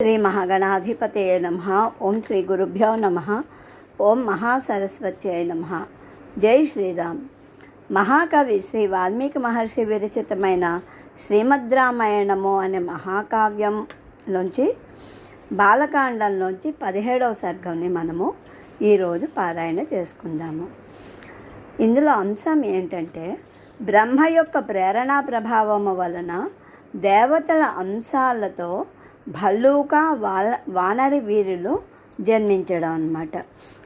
శ్రీ మహాగణాధిపతయ నమ. ఓం శ్రీ గురుభ్యో నమ. ఓం మహాసరస్వత్యయ నమ. జై శ్రీరామ్. మహాకవి శ్రీ వాల్మీకి మహర్షి విరచితమైన శ్రీమద్ రామాయణము అనే మహాకావ్యం నుంచి బాలకాండం బాలకాండంలోంచి పదిహేడవ సర్గంని మనము ఈరోజు పారాయణ చేసుకుందాము. ఇందులో అంశం ఏంటంటే బ్రహ్మ యొక్క ప్రేరణా ప్రభావము వలన దేవతల అంశాలతో భల్లూక వాల వానరి వీరులు జన్మించడం అన్నమాట.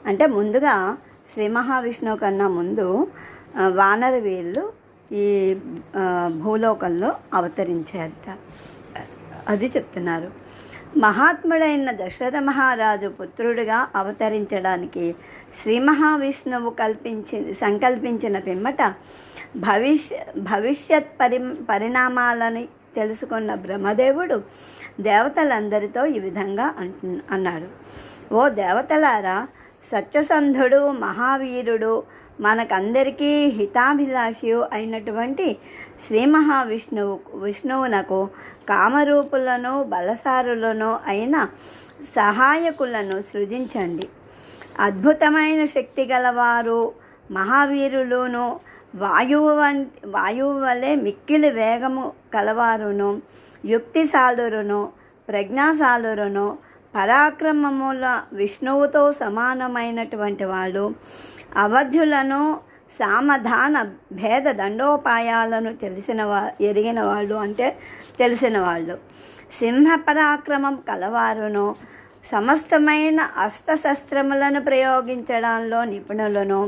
అంటే ముందుగా శ్రీ మహావిష్ణువు కన్నా ముందు వానర వీరులు ఈ భూలోకంలో అవతరించారట. అది చెప్తున్నారు. మహాత్ముడైన దశరథ మహారాజు పుత్రుడిగా అవతరించడానికి శ్రీ మహావిష్ణువు కల్పించి సంకల్పించిన పిమ్మట భవిష్య భవిష్యత్ పరి పరిణామాలని తెలుసుకున్న బ్రహ్మదేవుడు దేవతలందరితో ఈ విధంగా అంటు అన్నాడు. ఓ దేవతలారా సత్యసంధుడు మహావీరుడు మనకందరికీ హితాభిలాషి అయినటువంటి శ్రీ మహావిష్ణువు విష్ణువునకు కామరూపులను బలసారులను అయిన సహాయకులను సృజించండి. అద్భుతమైన శక్తి గలవారు మహావీరులును వాయువు వంటి వాయువు వలె మిక్కిలి వేగము కలవారును యుక్తిశాలురును ప్రజ్ఞాశాలురును పరాక్రమముల విష్ణువుతో సమానమైనటువంటి వాళ్ళు. అవధ్యులను సామధాన భేద దండోపాయాలను తెలిసిన వా ఎరిగిన వాళ్ళు అంటే తెలిసిన వాళ్ళు. సింహ పరాక్రమం కలవారును సమస్తమైన అస్త్రశస్త్రములను ప్రయోగించడంలో నిపుణులను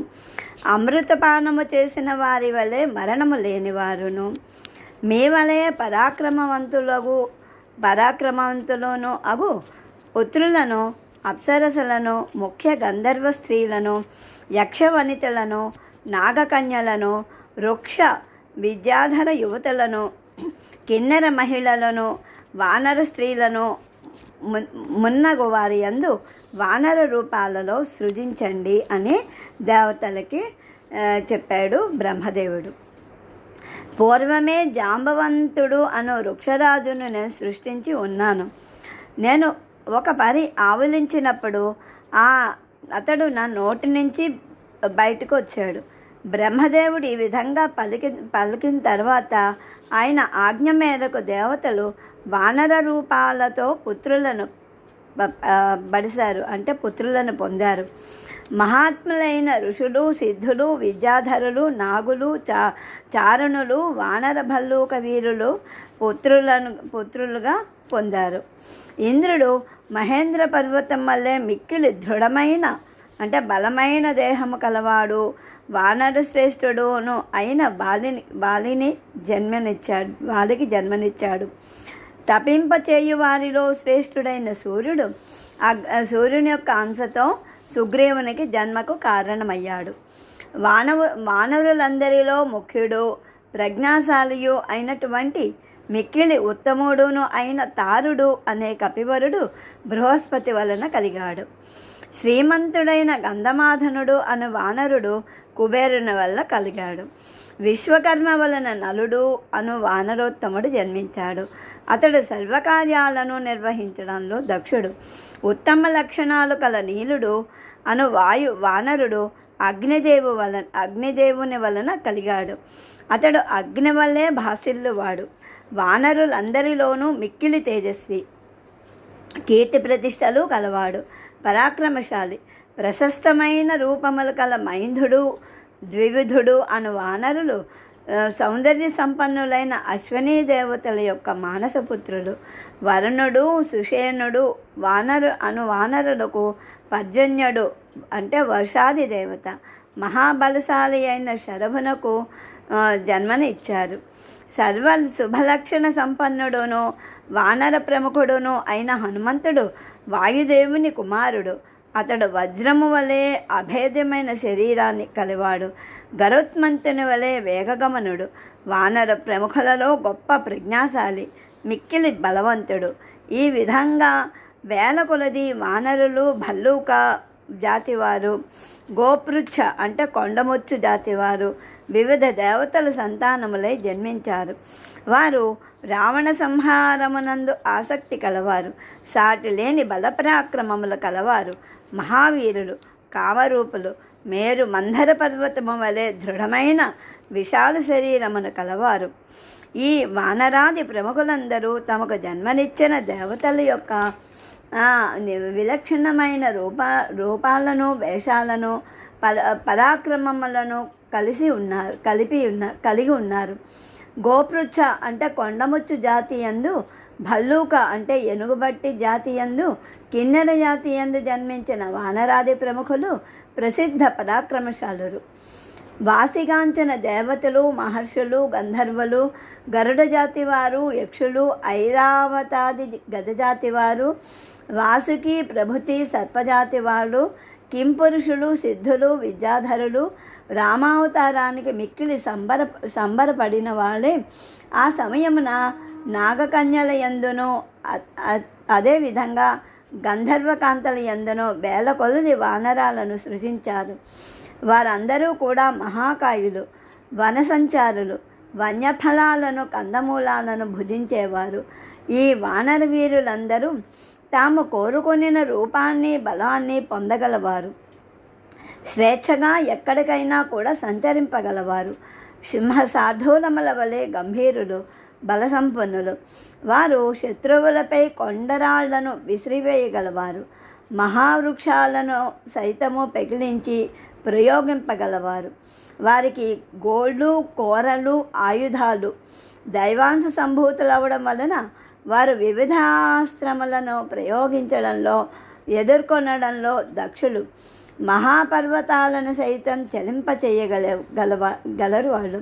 అమృతపానము చేసిన వారి వలె మరణము లేనివారును. మీ పరాక్రమవంతులవు పరాక్రమవంతులను అగు. పుత్రులను అప్సరసలను ముఖ్య గంధర్వ స్త్రీలను యక్షవనితలను నాగకన్యలను వృక్ష విద్యాధర యువతలను కిన్నెర మహిళలను వానర స్త్రీలను ము- మున్నగు వారి యందు వానర రూపాలలో సృజించండి అని దేవతలకి చెప్పాడు బ్రహ్మదేవుడు. పూర్వమే జాంబవంతుడు అను వృక్షరాజును నేను సృష్టించి ఉన్నాను. నేను ఒక పరి ఆవులించినప్పుడు ఆ అతడు నా నోటి నుంచి బయటకు వచ్చాడు బ్రహ్మదేవుడు ఈ విధంగా పలికి పలికిన తర్వాత ఆయన ఆజ్ఞ మేరకు దేవతలు వానర రూపాలతో పుత్రులను బడిశారు అంటే పుత్రులను పొందారు. మహాత్ములైన ఋషులు సిద్ధులు విద్యాధరులు నాగులు చా చారణులు వానర భల్లూక వీరులు పుత్రులను పుత్రులుగా పొందారు. ఇంద్రుడు మహేంద్ర పర్వతం వల్లే మిక్కిలి దృఢమైన అంటే బలమైన దేహము కలవాడు వానర శ్రేష్ఠుడును అయిన బాలిని బాలిని జన్మనిచ్చాడు బాలికి జన్మనిచ్చాడు. తపింపచేయు వారిలో శ్రేష్ఠుడైన సూర్యుడు అగ్- సూర్యుని యొక్క అంశతో సుగ్రీవునికి జన్మకు కారణమయ్యాడు. వానవ మానవులందరిలో ముఖ్యుడు ప్రజ్ఞాశాలియు అయినటువంటి మిక్కిలి ఉత్తముడును అయిన తారుడు అనే కపివరుడు బృహస్పతి వలన కలిగాడు. శ్రీమంతుడైన గంధమాధనుడు అను వానరుడు కుబేరుని వల్ల కలిగాడు. విశ్వకర్మ వలన నలుడు అను వానరోత్తముడు జన్మించాడు. అతడు సర్వకార్యాలను నిర్వహించడంలో దక్షుడు. ఉత్తమ లక్షణాలు కల నీలుడు అను వాయు వానరుడు అగ్నిదేవు వలన అగ్నిదేవుని వలన కలిగాడు. అతడు అగ్ని వల్లే భాసిల్లువాడు. వానరులందరిలోనూ మిక్కిలి తేజస్వి. కీర్తి ప్రతిష్టలు కలవాడు. పరాక్రమశాలి. ప్రశస్తమైన రూపములు కల మైంధుడు ద్వివిధుడు అను వానరులు సౌందర్య సంపన్నులైన అశ్వనీ దేవతల యొక్క మానసపుత్రులు వరుణుడు సుషేణుడు వానరు అను వానరులకు పర్జన్యుడు అంటే వర్షాది దేవత మహాబలశాలి అయిన శరభునకు జన్మనిచ్చారు. సర్వ శుభలక్షణ సంపన్నుడును వానర ప్రముఖుడును అయిన హనుమంతుడు వాయుదేవుని కుమారుడు అతడు వజ్రము వలె అభేద్యమైన శరీరాన్ని కలివాడు. గరుత్మంతుని వలె వేగగమనుడు. వానర ప్రముఖులలో గొప్ప ప్రజ్ఞాశాలి మిక్కిలి బలవంతుడు. ఈ విధంగా వేల కొలది వానరులు భల్లూక జాతివారు గోపృచ్ఛ అంటే కొండముచ్చు జాతివారు వివిధ దేవతల సంతానములై జన్మించారు. వారు రావణ సంహారమునందు ఆసక్తి కలవారు. సాటి లేని బలపరాక్రమములు కలవారు. మహావీరులు కామరూపులు మేరు మందర పర్వతము వలె దృఢమైన విశాల శరీరమును కలవారు. ఈ వానరాది ప్రముఖులందరూ తమకు జన్మనిచ్చిన దేవతల యొక్క విలక్షణమైన రూప రూపాలను వేషాలను పర పరాక్రమములను కలిసి ఉన్నారు కలిపి ఉన్న కలిగి ఉన్నారు. గోపృచ్ఛ అంటే కొండముచ్చు జాతి యందు భల్లూక అంటే ఎనుగుబట్టి జాతి యందు కిన్నెర జాతి యందు జన్మించిన వానరాది ప్రముఖులు ప్రసిద్ధ పరాక్రమశాలురు. వాసిగాంచిన దేవతలు మహర్షులు గంధర్వులు గరుడ జాతి వారు యక్షులు ఐరావతాది గజజాతి వారు వాసుకి ప్రభుతి సర్పజాతి వాళ్ళు కింపురుషులు సిద్ధులు విద్యాధరులు రామావతారానికి మిక్కిలి సంబర సంబరపడిన వాళ్ళే. ఆ సమయమున నాగకన్యల యందును అదే విధంగా అదేవిధంగా గంధర్వకాంతల యందును వేల కొలది వానరాలను సృజించారు. వారందరూ కూడా మహాకాయులు వనసంచారులు వన్యఫలాలను కందమూలాలను భుజించేవారు. ఈ వానర వీరులందరూ తాము కోరుకొనిన రూపాన్ని బలాన్ని పొందగలవారు. స్వేచ్ఛగా ఎక్కడికైనా కూడా సంచరింపగలవారు. సింహ సాధూలముల వలె గంభీరులు బలసంపన్నులు. వారు శత్రువులపై కొండరాళ్ళను విసిరివేయగలవారు. మహావృక్షాలను సైతము పెగిలించి ప్రయోగింపగలవారు. వారికి గోళ్ళు కోరలు ఆయుధాలు దైవాంశ సంభూతులవడం వలన వారు వివిధ ఆశ్రమలను ప్రయోగించడంలో ఎదుర్కొనడంలో దక్షులు మహాపర్వతాలను సైతం చలింపచేయగల గలవ గలరు వాళ్ళు.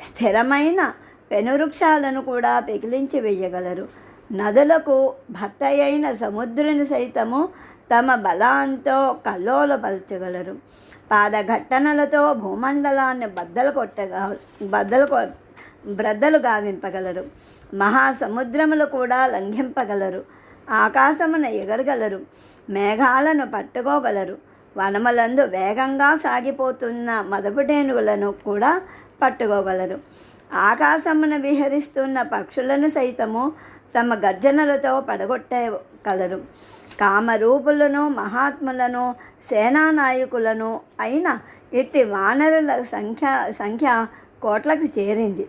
స్థిరమైన పెనువృక్షాలను కూడా పెకిలించి వేయగలరు. నదులకు భర్త అయిన సముద్రుని సైతము తమ బలాంతో కల్లోలపరచగలరు పాదఘట్టనలతో భూమండలాన్ని బద్దలు కొట్టగా బద్దలు కొ బ్రద్దలు గావింపగలరు. మహాసముద్రములు కూడా లంఘింపగలరు. ఆకాశమున ఎగరగలరు. మేఘాలను పట్టుకోగలరు. వనములందు వేగంగా సాగిపోతున్న మదపుటేనుగులను కూడా పట్టుకోగలరు. ఆకాశమున విహరిస్తున్న పక్షులను సైతము తమ గర్జనలతో పడగొట్టే కలరు. కామరూపులను మహాత్ములను సేనానాయకులను అయిన ఇట్టి వానరుల సంఖ్య సంఖ్య కోట్లకు చేరింది.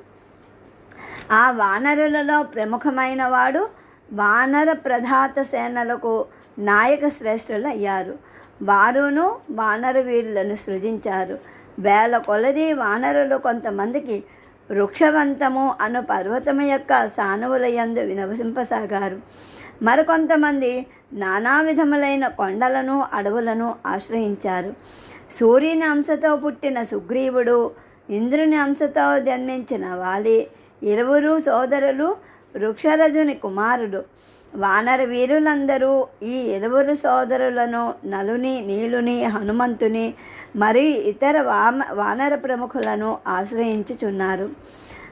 ఆ వానరులలో ప్రముఖమైన వాడు వానర ప్రధాత సేనలకు నాయక శ్రేష్ఠులు అయ్యారు వారును వానర వీరులను సృజించారు. వేల కొలది వానరులు కొంతమందికి వృక్షవంతము అను పర్వతము యొక్క సానువులయందు వినవసింపసాగారు. మరికొంతమంది నానా విధములైన కొండలను అడవులను ఆశ్రయించారు. సూర్యుని అంశతో పుట్టిన సుగ్రీవుడు ఇంద్రుని అంశతో జన్మించిన వాలి. ఇరువురు సోదరులు వృక్షరజుని కుమారుడు. వానర వీరులందరూ ఈ ఇరువురు సోదరులను నలుని నీలుని హనుమంతుని మరి ఇతర వామ వానర ప్రముఖులను ఆశ్రయించుచున్నారు.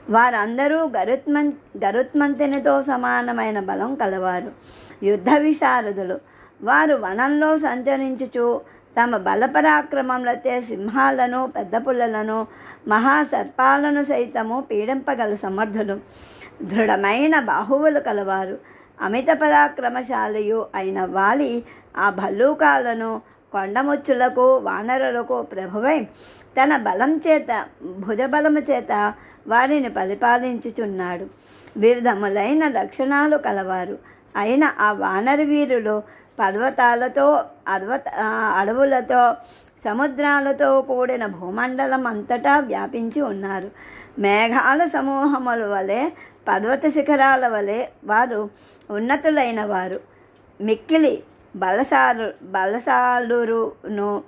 వారందరూ గరుత్మన్ గరుత్మంతునితో సమానమైన బలం కలవారు. యుద్ధ విశారదులు. వారు వనంలో సంచరించుచు తమ బలపరాక్రమములతే సింహాలను పెద్ద పుల్లలను మహాసర్పాలను సైతము పీడింపగల సమర్థులు. దృఢమైన బాహువులు కలవారు. అమిత పరాక్రమశాలియు అయిన వాలి ఆ భల్లూకాలను కొండముచ్చులకు వానరులకు ప్రభువై తన బలం చేత భుజబలము చేత వారిని పరిపాలించుచున్నాడు. వివిధములైన లక్షణాలు కలవారు. అయిన ఆ వానర వీరులు పర్వతాలతో అర్వత అడవులతో సముద్రాలతో కూడిన భూమండలం అంతటా వ్యాపించి ఉన్నారు. మేఘాల సమూహముల వలె పర్వత శిఖరాల వలె వారు ఉన్నతులైన వారు మిక్కిలి బలసారు బలసాలురును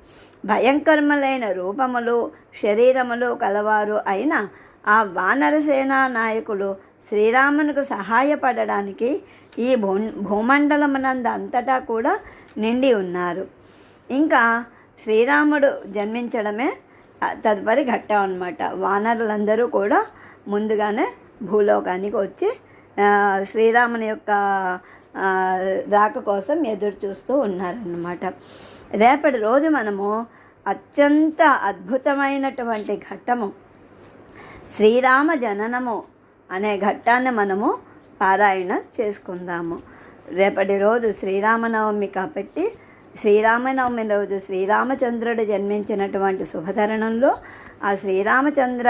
భయంకరములైన రూపములు శరీరములు కలవారు అయిన ఆ వానర సేనా నాయకులు శ్రీరామునికి సహాయపడడానికి ఈ భూ భూమండలమునందు అంతటా కూడా నిండి ఉన్నారు. ఇంకా శ్రీరాముడు జన్మించడమే తదుపరి ఘట్టం అనమాట వానరులందరూ కూడా ముందుగానే భూలోకానికి వచ్చి శ్రీరాముని యొక్క రాక కోసం ఎదురు చూస్తూ ఉన్నారన్నమాట. రేపటి రోజు మనము అత్యంత అద్భుతమైనటువంటి ఘట్టము శ్రీరామ జననము అనే ఘట్టాన్ని మనము పారాయణ చేసుకుందాము. రేపటి రోజు శ్రీరామనవమి కాబట్టి శ్రీరామనవమి రోజు శ్రీరామచంద్రుడు జన్మించినటువంటి శుభతరుణంలో ఆ శ్రీరామచంద్ర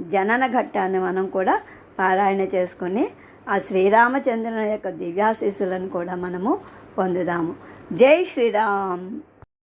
జనన ఘట్టాన్ని మనం కూడా పారాయణ చేసుకుని ఆ శ్రీరామచంద్రుని యొక్క దివ్యాశీస్సులను కూడా మనము పొందుదాము. జై శ్రీరామ్!